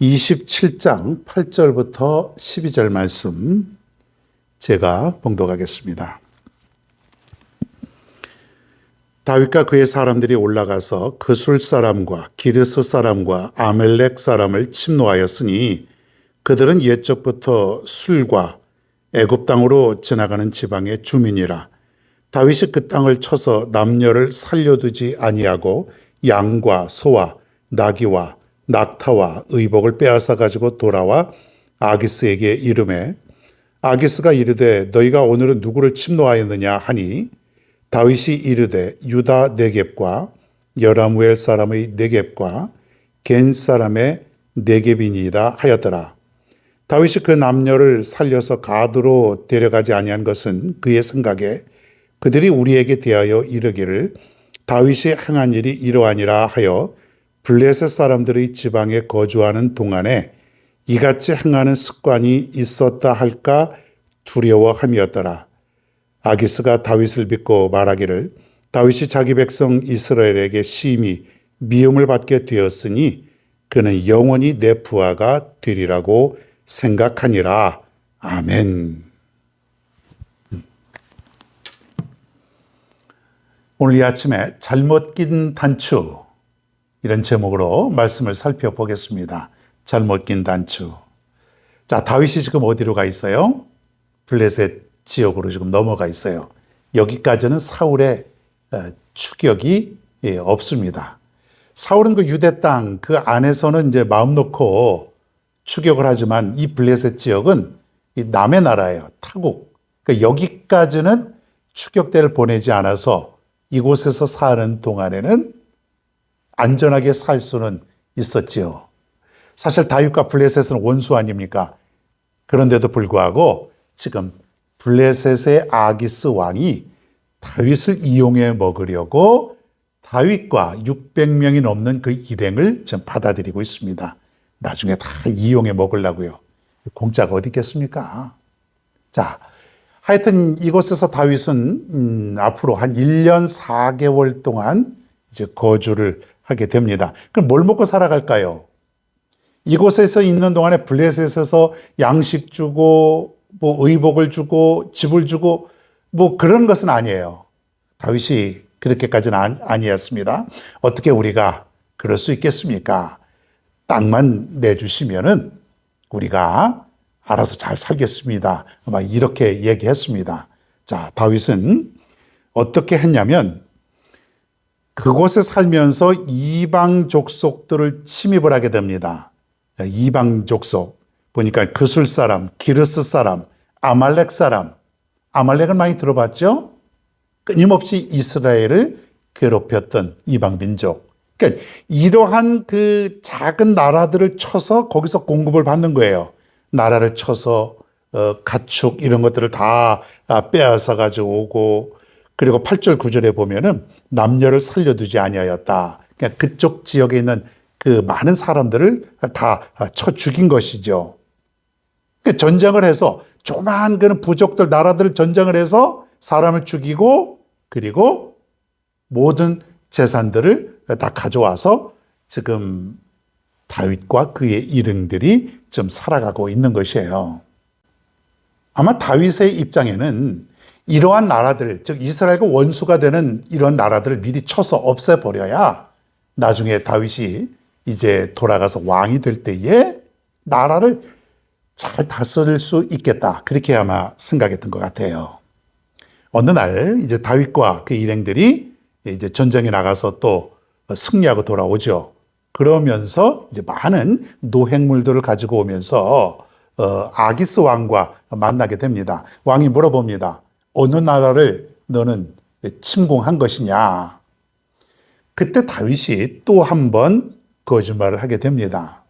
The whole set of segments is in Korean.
27장 8절부터 12절 말씀 제가 봉독하겠습니다. 다윗과 그의 사람들이 올라가서 그술 사람과 기르스 사람과 아멜렉 사람을 침노하였으니 그들은 옛적부터 술과 애굽 땅으로 지나가는 지방의 주민이라 다윗이 그 땅을 쳐서 남녀를 살려두지 아니하고 양과 소와 나귀와 낙타와 의복을 빼앗아 가지고 돌아와 아기스에게 이름해 아기스가 이르되 너희가 오늘은 누구를 침노하였느냐 하니 다윗이 이르되 유다 네겝과 여라무엘 사람의 네겝과 겐 사람의 네겝이니이다 하였더라. 다윗이 그 남녀를 살려서 가드로 데려가지 아니한 것은 그의 생각에 그들이 우리에게 대하여 이르기를 다윗이 행한 일이 이러하니라 하여 블레셋 사람들의 지방에 거주하는 동안에 이같이 행하는 습관이 있었다 할까 두려워함이었더라. 아기스가 다윗을 믿고 말하기를 다윗이 자기 백성 이스라엘에게 심히 미움을 받게 되었으니 그는 영원히 내 부하가 되리라고 생각하니라. 아멘. 오늘 이 아침에 잘못 낀 단추 이런 제목으로 말씀을 살펴보겠습니다. 잘못 낀 단추. 자, 다윗이 지금 어디로 가 있어요? 블레셋 지역으로 지금 넘어가 있어요. 여기까지는 사울의 어, 추격이 예, 없습니다. 사울은 그 유대 땅 그 안에서는 이제 마음 놓고 추격을 하지만 이 블레셋 지역은 이 남의 나라예요. 타국. 그러니까 여기까지는 추격대를 보내지 않아서 이곳에서 사는 동안에는 안전하게 살 수는 있었지요. 사실 다윗과 블레셋은 원수 아닙니까? 그런데도 불구하고 지금 블레셋의 아기스 왕이 다윗을 이용해 먹으려고 다윗과 600명이 넘는 그 일행을 지금 받아들이고 있습니다. 나중에 다 이용해 먹으려고요. 공짜가 어디 있겠습니까? 자, 하여튼 이곳에서 다윗은 음, 앞으로 한 1년 4개월 동안 이제 거주를 하게 됩니다. 그럼 뭘 먹고 살아갈까요? 이곳에서 있는 동안에 블레셋에서 양식 주고 뭐 의복을 주고 집을 주고 뭐 그런 것은 아니에요. 다윗이 그렇게까지는 아니었습니다. 어떻게 우리가 그럴 수 있겠습니까? 땅만 내주시면은 우리가 알아서 잘 살겠습니다. 아마 이렇게 얘기했습니다. 자, 다윗은 어떻게 했냐면 그곳에 살면서 이방 족속들을 침입을 하게 됩니다. 이방 족속. 보니까 그술 사람, 기르스 사람, 아말렉 사람. 아말렉은 많이 들어봤죠? 끊임없이 이스라엘을 괴롭혔던 이방 민족. 그러니까 이러한 그 작은 나라들을 쳐서 거기서 공급을 받는 거예요. 나라를 쳐서 어, 가축 이런 것들을 다 아, 빼앗아 가지고 오고 그리고 8절 9절에 보면은 남녀를 살려두지 아니하였다. 그러니까 그쪽 지역에 있는 그 많은 사람들을 다 쳐 죽인 것이죠. 그러니까 전쟁을 해서 조만 그런 부족들 나라들을 전쟁을 해서 사람을 죽이고 그리고 모든 재산들을 다 가져와서 지금 다윗과 그의 일행들이 좀 살아가고 있는 것이에요. 아마 다윗의 입장에는 이러한 나라들, 즉 이스라엘과 원수가 되는 이런 나라들을 미리 쳐서 없애버려야 나중에 다윗이 이제 돌아가서 왕이 될 때에 나라를 잘 다스릴 수 있겠다. 그렇게 아마 생각했던 것 같아요. 어느 날 이제 다윗과 그 일행들이 이제 전쟁에 나가서 또 승리하고 돌아오죠. 그러면서 이제 많은 노획물들을 가지고 오면서 어, 아기스 왕과 만나게 됩니다. 왕이 물어봅니다. 어느 나라를 너는 침공한 것이냐? 그때 다윗이 또 한 번 거짓말을 하게 됩니다.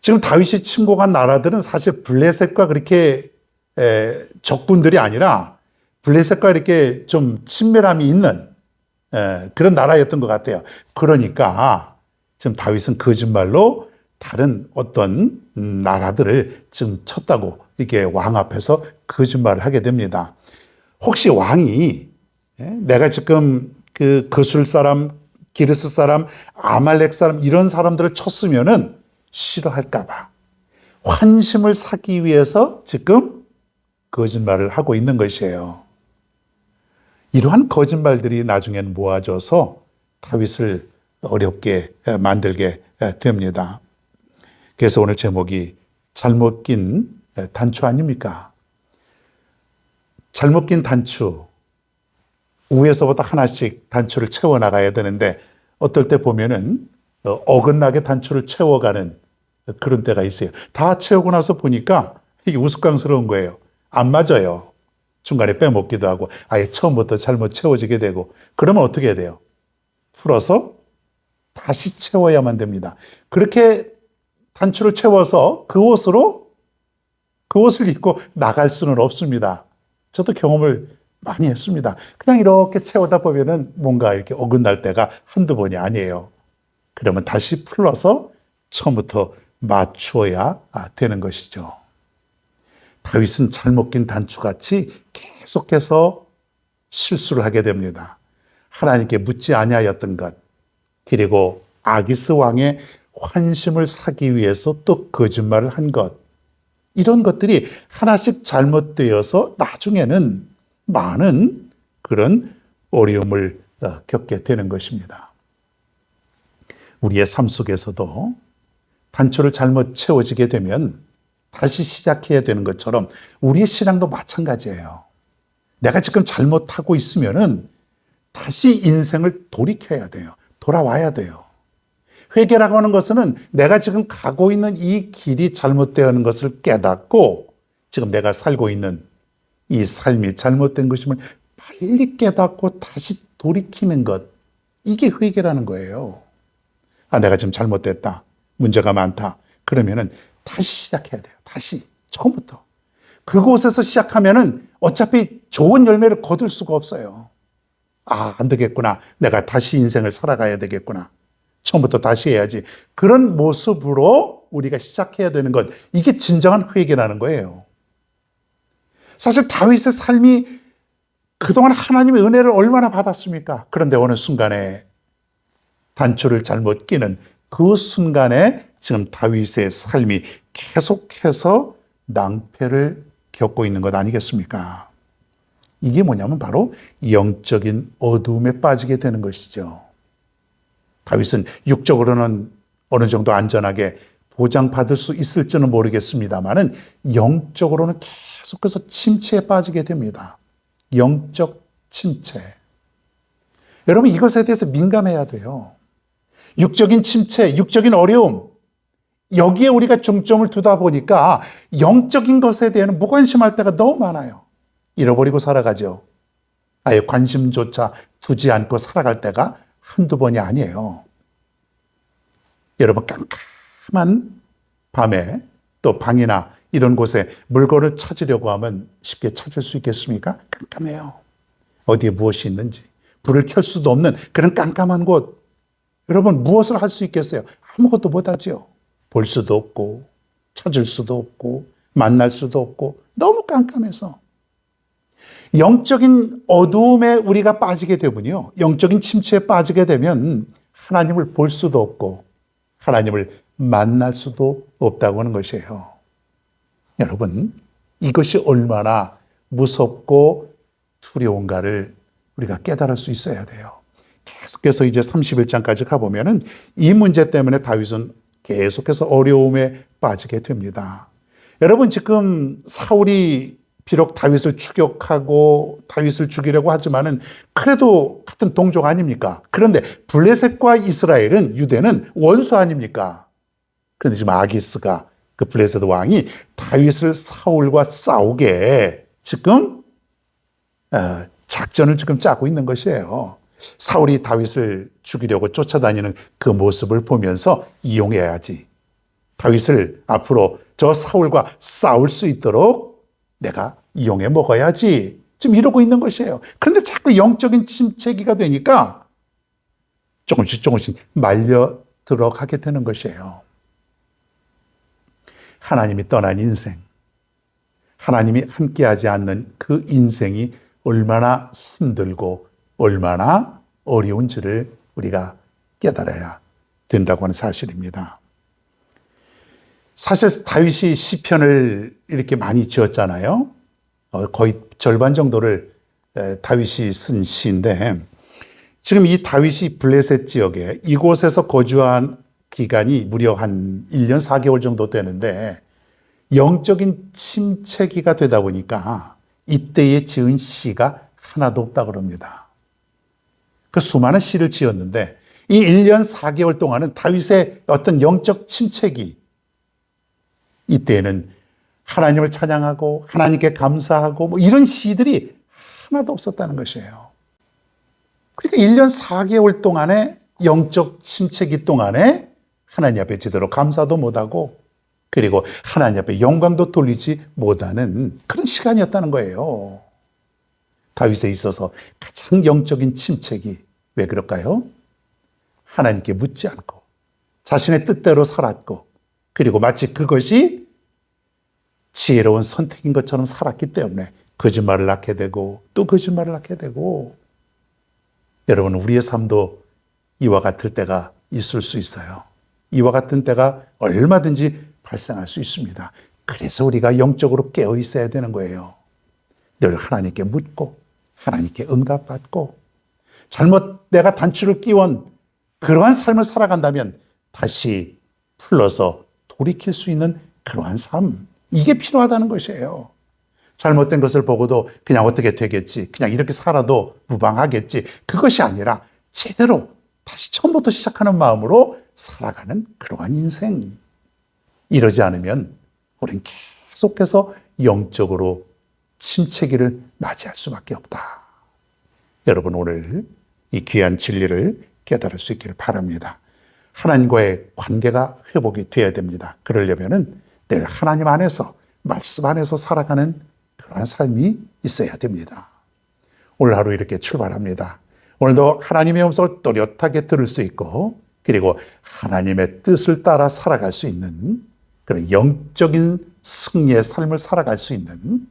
지금 다윗이 침공한 나라들은 사실 블레셋과 그렇게 에, 적군들이 아니라 블레셋과 이렇게 좀 친밀함이 있는 에, 그런 나라였던 것 같아요. 그러니까 지금 다윗은 거짓말로 다른 어떤 나라들을 지금 쳤다고 이게 왕 앞에서 거짓말을 하게 됩니다. 혹시 왕이 예, 내가 지금 그 거술 사람, 기르스 사람, 아말렉 사람 이런 사람들을 쳤으면은 싫어할까봐 환심을 사기 위해서 지금 거짓말을 하고 있는 것이에요. 이러한 거짓말들이 나중에는 모아져서 다윗을 어렵게 만들게 됩니다. 그래서 오늘 제목이 잘못 낀 단추 아닙니까? 잘못 낀 단추. 위에서부터 하나씩 단추를 채워나가야 되는데 어떨 때 보면은 어, 어긋나게 단추를 채워가는 그런 때가 있어요. 다 채우고 나서 보니까 이게 우스꽝스러운 거예요. 안 맞아요. 중간에 빼먹기도 하고 아예 처음부터 잘못 채워지게 되고 그러면 어떻게 해야 돼요? 풀어서 다시 채워야만 됩니다. 그렇게 단추를 채워서 그 옷으로 그 옷을 입고 나갈 수는 없습니다. 저도 경험을 많이 했습니다. 그냥 이렇게 채우다 보면은 뭔가 이렇게 어긋날 때가 한두 번이 아니에요. 그러면 다시 풀러서 처음부터 맞추어야 되는 것이죠. 다윗은 잘못 낀 단추같이 계속해서 실수를 하게 됩니다. 하나님께 묻지 아니하였던 것, 그리고 아기스 왕의 환심을 사기 위해서 또 거짓말을 한 것, 이런 것들이 하나씩 잘못되어서 나중에는 많은 그런 어려움을 어, 겪게 되는 것입니다. 우리의 삶 속에서도 단추를 잘못 채워지게 되면 다시 시작해야 되는 것처럼 우리의 신앙도 마찬가지예요. 내가 지금 잘못하고 있으면은 다시 인생을 돌이켜야 돼요. 돌아와야 돼요. 회개라고 하는 것은 내가 지금 가고 있는 이 길이 잘못되어 있는 것을 깨닫고 지금 내가 살고 있는 이 삶이 잘못된 것임을 빨리 깨닫고 다시 돌이키는 것. 이게 회개라는 거예요. 아, 내가 지금 잘못됐다. 문제가 많다. 그러면은 다시 시작해야 돼요. 다시. 처음부터. 그곳에서 시작하면은 어차피 좋은 열매를 거둘 수가 없어요. 아, 안 되겠구나. 내가 다시 인생을 살아가야 되겠구나. 처음부터 다시 해야지. 그런 모습으로 우리가 시작해야 되는 것. 이게 진정한 회개라는 거예요. 사실 다윗의 삶이 그동안 하나님의 은혜를 얼마나 받았습니까? 그런데 어느 순간에 단추를 잘못 끼는 그 순간에 지금 다윗의 삶이 계속해서 낭패를 겪고 있는 것 아니겠습니까? 이게 뭐냐면 바로 영적인 어두움에 빠지게 되는 것이죠. 다윗은 육적으로는 어느 정도 안전하게 보장받을 수 있을지는 모르겠습니다만은 영적으로는 계속해서 침체에 빠지게 됩니다. 영적 침체. 여러분 이것에 대해서 민감해야 돼요. 육적인 침체, 육적인 어려움, 여기에 우리가 중점을 두다 보니까 영적인 것에 대한 무관심할 때가 너무 많아요. 잃어버리고 살아가죠. 아예 관심조차 두지 않고 살아갈 때가 한두 번이 아니에요. 여러분, 깜깜한 밤에 또 방이나 이런 곳에 물건을 찾으려고 하면 쉽게 찾을 수 있겠습니까? 깜깜해요. 어디에 무엇이 있는지. 불을 켤 수도 없는 그런 깜깜한 곳. 여러분, 무엇을 할 수 있겠어요? 아무것도 못하죠. 볼 수도 없고, 찾을 수도 없고, 만날 수도 없고, 너무 깜깜해서. 영적인 어두움에 우리가 빠지게 되면요. 영적인 침체에 빠지게 되면 하나님을 볼 수도 없고, 하나님을 만날 수도 없다고 하는 것이에요. 여러분, 이것이 얼마나 무섭고 두려운가를 우리가 깨달을 수 있어야 돼요. 계속해서 이제 31장까지 가보면은 이 문제 때문에 다윗은 계속해서 어려움에 빠지게 됩니다. 여러분 지금 사울이 비록 다윗을 추격하고 다윗을 죽이려고 하지만은 그래도 같은 동족 아닙니까? 그런데 블레셋과 이스라엘은 유대는 원수 아닙니까? 그런데 지금 아기스가 그 블레셋 왕이 다윗을 사울과 싸우게 지금 어, 작전을 지금 짜고 있는 것이에요. 사울이 다윗을 죽이려고 쫓아다니는 그 모습을 보면서 이용해야지. 다윗을 앞으로 저 사울과 싸울 수 있도록 내가 이용해 먹어야지. 지금 이러고 있는 것이에요. 그런데 자꾸 영적인 침체기가 되니까 조금씩 조금씩 말려 들어가게 되는 것이에요. 하나님이 떠난 인생, 하나님이 함께하지 않는 그 인생이 얼마나 힘들고 얼마나 어려운지를 우리가 깨달아야 된다고 하는 사실입니다. 사실 다윗이 시편을 이렇게 많이 지었잖아요. 어, 거의 절반 정도를 에, 다윗이 쓴 시인데 지금 이 다윗이 블레셋 지역에 이곳에서 거주한 기간이 무려 한 1년 4개월 정도 되는데 영적인 침체기가 되다 보니까 이때에 지은 시가 하나도 없다 그럽니다. 그 수많은 시를 지었는데 이 1년 4개월 동안은 다윗의 어떤 영적 침체기 이때에는 하나님을 찬양하고 하나님께 감사하고 뭐 이런 시들이 하나도 없었다는 것이에요. 그러니까 1년 4개월 동안의 영적 침체기 동안에 하나님 앞에 제대로 감사도 못하고 그리고 하나님 앞에 영광도 돌리지 못하는 그런 시간이었다는 거예요. 다윗에 있어서 가장 영적인 침체기 왜 그럴까요? 하나님께 묻지 않고 자신의 뜻대로 살았고 그리고 마치 그것이 지혜로운 선택인 것처럼 살았기 때문에 거짓말을 낳게 되고 또 거짓말을 낳게 되고 여러분 우리의 삶도 이와 같을 때가 있을 수 있어요. 이와 같은 때가 얼마든지 발생할 수 있습니다. 그래서 우리가 영적으로 깨어 있어야 되는 거예요. 늘 하나님께 묻고 하나님께 응답받고 잘못 내가 단추를 끼운 그러한 삶을 살아간다면 다시 풀러서 돌이킬 수 있는 그러한 삶 이게 필요하다는 것이에요. 잘못된 것을 보고도 그냥 어떻게 되겠지 그냥 이렇게 살아도 무방하겠지 그것이 아니라 제대로 다시 처음부터 시작하는 마음으로 살아가는 그러한 인생 이러지 않으면 우리는 계속해서 영적으로 침체기를 맞이할 수밖에 없다. 여러분 오늘 이 귀한 진리를 깨달을 수 있기를 바랍니다. 하나님과의 관계가 회복이 되어야 됩니다. 그러려면은 늘 하나님 안에서 말씀 안에서 살아가는 그러한 삶이 있어야 됩니다. 오늘 하루 이렇게 출발합니다. 오늘도 하나님의 음성을 또렷하게 들을 수 있고 그리고 하나님의 뜻을 따라 살아갈 수 있는 그런 영적인 승리의 삶을 살아갈 수 있는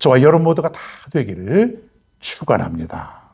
저와 여러분 모두가 다 되기를 축원합니다.